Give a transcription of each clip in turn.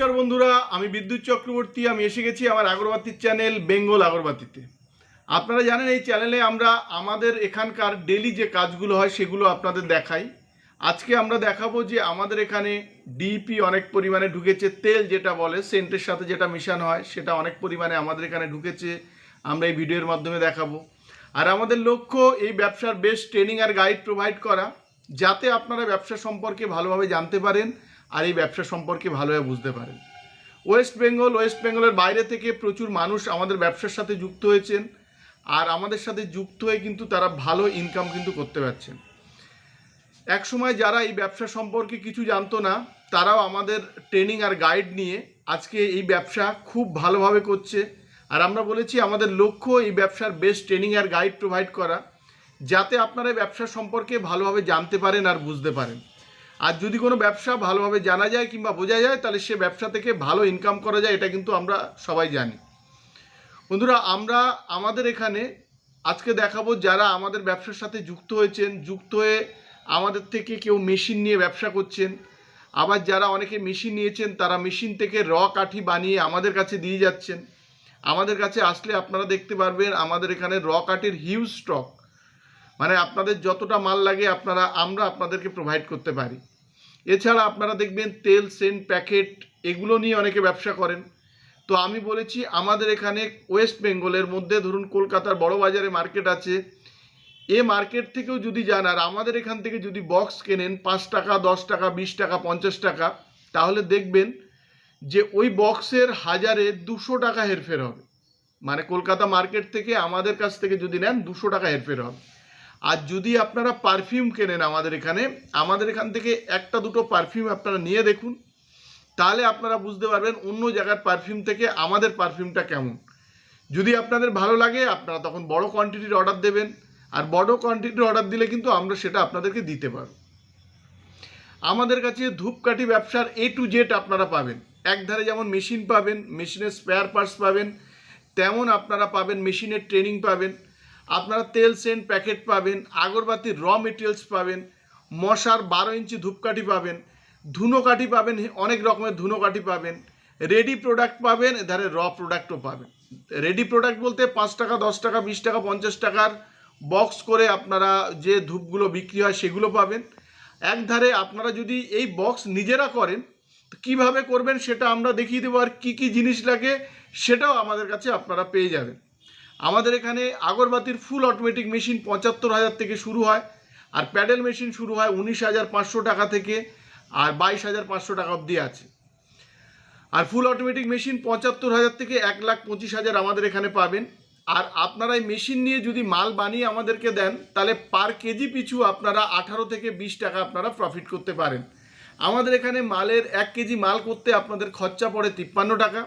নমস্কার বন্ধুরা, আমি বিদ্যুৎ চক্রবর্তী, আমি এসে গেছি আমার আগরবাতির চ্যানেল বেঙ্গল আগরবাতিতে। আপনারা জানেন এই চ্যানেলে আমরা আমাদের এখানকার ডেলি যে কাজগুলো হয় সেগুলো আপনাদের দেখাই। আজকে আমরা দেখাবো যে আমাদের এখানে ডিপি অনেক পরিমাণে ঢুকেছে, তেল যেটা বলে, সেন্টের সাথে যেটা মিশানো হয়, সেটা অনেক পরিমাণে আমাদের এখানে ঢুকেছে, আমরা এই ভিডিওর মাধ্যমে দেখাবো। আর আমাদের লক্ষ্য এই ব্যবসার বেস্ট ট্রেনিং আর গাইড প্রোভাইড করা, যাতে আপনারা ব্যবসা সম্পর্কে ভালোভাবে জানতে পারেন আর এই ব্যবসা সম্পর্কে ভালোভাবে বুঝতে পারেন। ওয়েস্ট বেঙ্গল ওয়েস্ট বেঙ্গলের বাইরে থেকে প্রচুর মানুষ আমাদের ব্যবসার সাথে যুক্ত হয়েছেন আর আমাদের সাথে যুক্ত হয়ে কিন্তু তারা ভালো ইনকাম কিন্তু করতে পারছেন। একসময় যারা এই ব্যবসা সম্পর্কে কিছু জানতো না, তারাও আমাদের ট্রেনিং আর গাইড নিয়ে আজকে এই ব্যবসা খুব ভালোভাবে করছে। আর আমরা বলেছি আমাদের লক্ষ্য এই ব্যবসার বেস্ট ট্রেনিং আর গাইড প্রোভাইড করা, যাতে আপনারা ব্যবসা সম্পর্কে ভালোভাবে জানতে পারেন আর বুঝতে পারেন। আর যদি কোনো ব্যবসা ভালোভাবে জানা যায় কিংবা বোঝা যায়, তাহলে সে ব্যবসা থেকে ভালো ইনকাম করা যায়, এটা কিন্তু আমরা সবাই জানি। বন্ধুরা, আমরা আমাদের এখানে আজকে দেখাবো যারা আমাদের ব্যবসার সাথে যুক্ত হয়েছেন, যুক্ত হয়ে আমাদের থেকে কেউ মেশিন নিয়ে ব্যবসা করছেন। আবার যারা অনেকে মেশিন নিয়েছেন, তারা মেশিন থেকে র কাঠি বানিয়ে আমাদের কাছে দিয়ে যাচ্ছেন। আমাদের কাছে আসলে আপনারা দেখতে পারবেন, আমাদের এখানে র কাঠির হিউজ স্টক মানে আপনাদের যতটা মাল লাগে, আপনারা, আমরা আপনাদেরকে প্রোভাইড করতে পারি। এছাড়া আপনারা দেখবেন তেল, সেন্ট, প্যাকেট এগুলো নিয়ে অনেকে ব্যবসা করেন। তো আমি বলেছি, আমাদের এখানে ওয়েস্ট বেঙ্গলের মধ্যে ধরুন কলকাতার বড় বাজারে মার্কেট আছে। এ মার্কেট থেকেও যদি যান আর আমাদের এখান থেকে যদি বক্স কেনেন, পাঁচ টাকা, দশ টাকা, বিশ টাকা, পঞ্চাশ টাকা, তাহলে দেখবেন যে ওই বক্সের হাজারে দুশো টাকা হেরফের হবে। মানে কলকাতা মার্কেট থেকে আমাদের কাছ থেকে যদি নেন, দুশো টাকা হেরফের হবে। আর যদি আপনারা পারফিউম কেনেন আমাদের এখানে, আমাদের এখান থেকে একটা দুটো পারফিউম আপনারা নিয়ে দেখুন, তাহলে আপনারা বুঝতে পারবেন অন্য জায়গার পারফিউম থেকে আমাদের পারফিউমটা কেমন। যদি আপনাদের ভালো লাগে, আপনারা তখন বড় কোয়ান্টিটির অর্ডার দেবেন, আর বড় কোয়ান্টিটির অর্ডার দিলে কিন্তু আমরা সেটা আপনাদেরকে দিতে পারব। আমাদের কাছে ধূপকাঠি ব্যবসার এ টু জেড আপনারা পাবেন। একধারে যেমন মেশিন পাবেন মেশিনের স্পেয়ার পার্টস পাবেন, তেমন আপনারা পাবেন মেশিনের ট্রেনিং পাবেন। আপনারা তেল সেন্ট প্যাকেট পাবেন আগরবাতির র মেটেরিয়ালস পাবেন, মশার বারো ইঞ্চি ধূপকাঠি পাবেন, ধুনোকাঠি পাবেন, অনেক রকমের ধুনোকাঠি পাবেন রেডি প্রোডাক্ট পাবেন, এধারে র প্রোডাক্টও পাবেন। রেডি প্রোডাক্ট বলতে পাঁচ টাকা, দশ টাকা, বিশ টাকা, পঞ্চাশ টাকার বক্স করে আপনারা যে ধূপগুলো বিক্রি হয় সেগুলো পাবেন। একধারে আপনারা যদি এই বক্স নিজেরা করেন কীভাবে করবেন সেটা আমরা দেখিয়ে দেবো আর কী কী জিনিস লাগে সেটাও আমাদের কাছে আপনারা পেয়ে যাবেন। আমাদের এখানে আগরবাতির ফুল অটোমেটিক মেশিন পঁচাত্তর হাজার থেকে শুরু হয়, আর প্যাডেল মেশিন শুরু হয় উনিশ হাজার পাঁচশো টাকা থেকে, আর বাইশ হাজার পাঁচশো টাকা অবধি আছে। আর ফুল অটোমেটিক মেশিন পঁচাত্তর হাজার থেকে এক লাখ পঁচিশ হাজার আমাদের এখানে পাবেন। আর আপনারা এই মেশিন নিয়ে যদি মাল বানিয়ে আমাদেরকে দেন, তাহলে পার কেজি পিছু আপনারা আঠারো থেকে বিশ টাকা আপনারা প্রফিট করতে পারেন। আমাদের এখানে মালের এক কেজি মাল করতে আপনাদের খরচা পড়ে তিপ্পান্ন টাকা।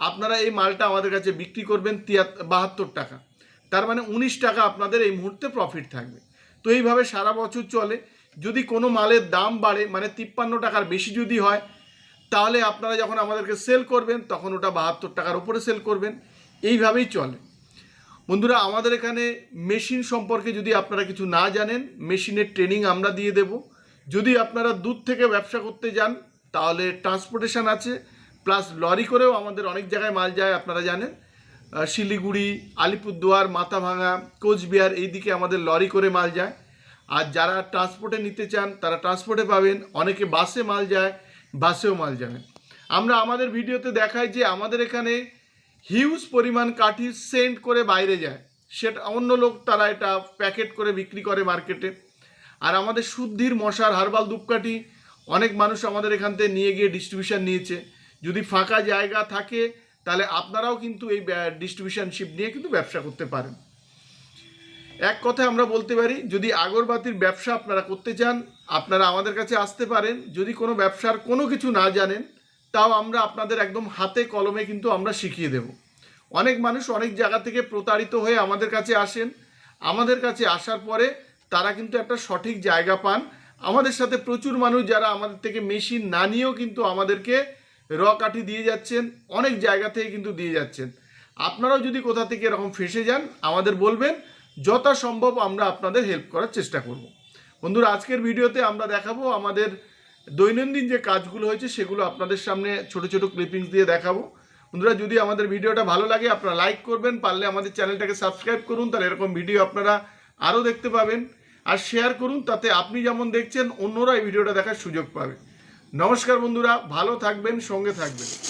আপনারা এই মালটা আমাদের কাছে বিক্রি করবেন তিয়াত্তর বাহাত্তর টাকা। তার মানে উনিশ টাকা আপনাদের এই মুহূর্তে প্রফিট থাকবে। তো এইভাবে সারা বছর চলে। যদি কোনো মালের দাম বাড়ে মানে তিপ্পান্ন টাকার বেশি যদি হয়, তাহলে আপনারা যখন আমাদেরকে সেল করবেন, তখন ওটা বাহাত্তর টাকার উপরে সেল করবেন। এইভাবেই চলে। বন্ধুরা, আমাদের এখানে মেশিন সম্পর্কে যদি আপনারা কিছু না জানেন মেশিনের ট্রেনিং আমরা দিয়ে দেব। যদি আপনারা দূর থেকে ব্যবসা করতে যান, তাহলে ট্রান্সপোর্টেশন আছে। প্লাস লরি করেও আমাদের অনেক জায়গায় মাল যায়, আপনারা জানেন। শিলিগুড়ি, আলিপুরদুয়ার মাথাভাঙা কোচবিহার এই দিকে আমাদের লরি করে মাল যায়। আর যারা ট্রান্সপোর্টে নিতে চান, তারা ট্রান্সপোর্টে পাবেন। অনেকে বাসে মাল যায় বাসেও মাল যাবেন আমরা আমাদের ভিডিওতে দেখাই যে আমাদের এখানে হিউজ পরিমাণ কাঠি সেন্ড করে বাইরে যায়। সেটা অন্য লোক তারা এটা প্যাকেট করে বিক্রি করে মার্কেটে আর আমাদের শুদ্ধির মশার হার্বাল ধূপকাঠি, অনেক মানুষ আমাদের এখান থেকে নিয়ে গিয়ে ডিস্ট্রিবিউশন নিয়েছে। যদি ফাঁকা জায়গা থাকে, তাহলে আপনারাও কিন্তু এই ডিস্ট্রিবিউশনশিপ নিয়ে কিন্তু ব্যবসা করতে পারেন। এক কথায় আমরা বলতে পারি, যদি আগরবাতির ব্যবসা আপনারা করতে চান, আপনারা আমাদের কাছে আসতে পারেন। যদি কোনো ব্যবসার কোনো কিছু না জানেন, তাও আমরা আপনাদের একদম হাতে কলমে কিন্তু আমরা শিখিয়ে দেব। অনেক মানুষ অনেক জায়গা থেকে প্রতারিত হয়ে আমাদের কাছে আসেন। আমাদের কাছে আসার পরে তারা কিন্তু একটা সঠিক জায়গা পান। আমাদের সাথে প্রচুর মানুষ যারা আমাদের থেকে মেশিন না নিয়েও কিন্তু আমাদেরকে র কাঠি দিয়ে যাচ্ছেন, অনেক জায়গা থেকে কিন্তু দিয়ে যাচ্ছেন। আপনারাও যদি কোথা থেকে এরকম ফেসে যান, আমাদের বলবেন, যথাসম্ভব আমরা আপনাদের হেল্প করার চেষ্টা করব। বন্ধুরা, আজকের ভিডিওতে আমরা দেখাবো আমাদের দৈনন্দিন যে কাজগুলো হয়েছে, সেগুলো আপনাদের সামনে ছোট ছোট ক্লিপিংস দিয়ে দেখাবো। বন্ধুরা, যদি আমাদের ভিডিওটা ভালো লাগে, আপনারা লাইক করবেন, পারলে আমাদের চ্যানেলটাকে সাবস্ক্রাইব করুন, তাহলে এরকম ভিডিও আপনারা আরও দেখতে পাবেন। আর শেয়ার করুন, তাতে আপনি যেমন দেখছেন অন্যরা এই ভিডিওটা দেখার সুযোগ পাবে। নমস্কার বন্ধুরা ভালো থাকবেন সঙ্গে থাকবেন।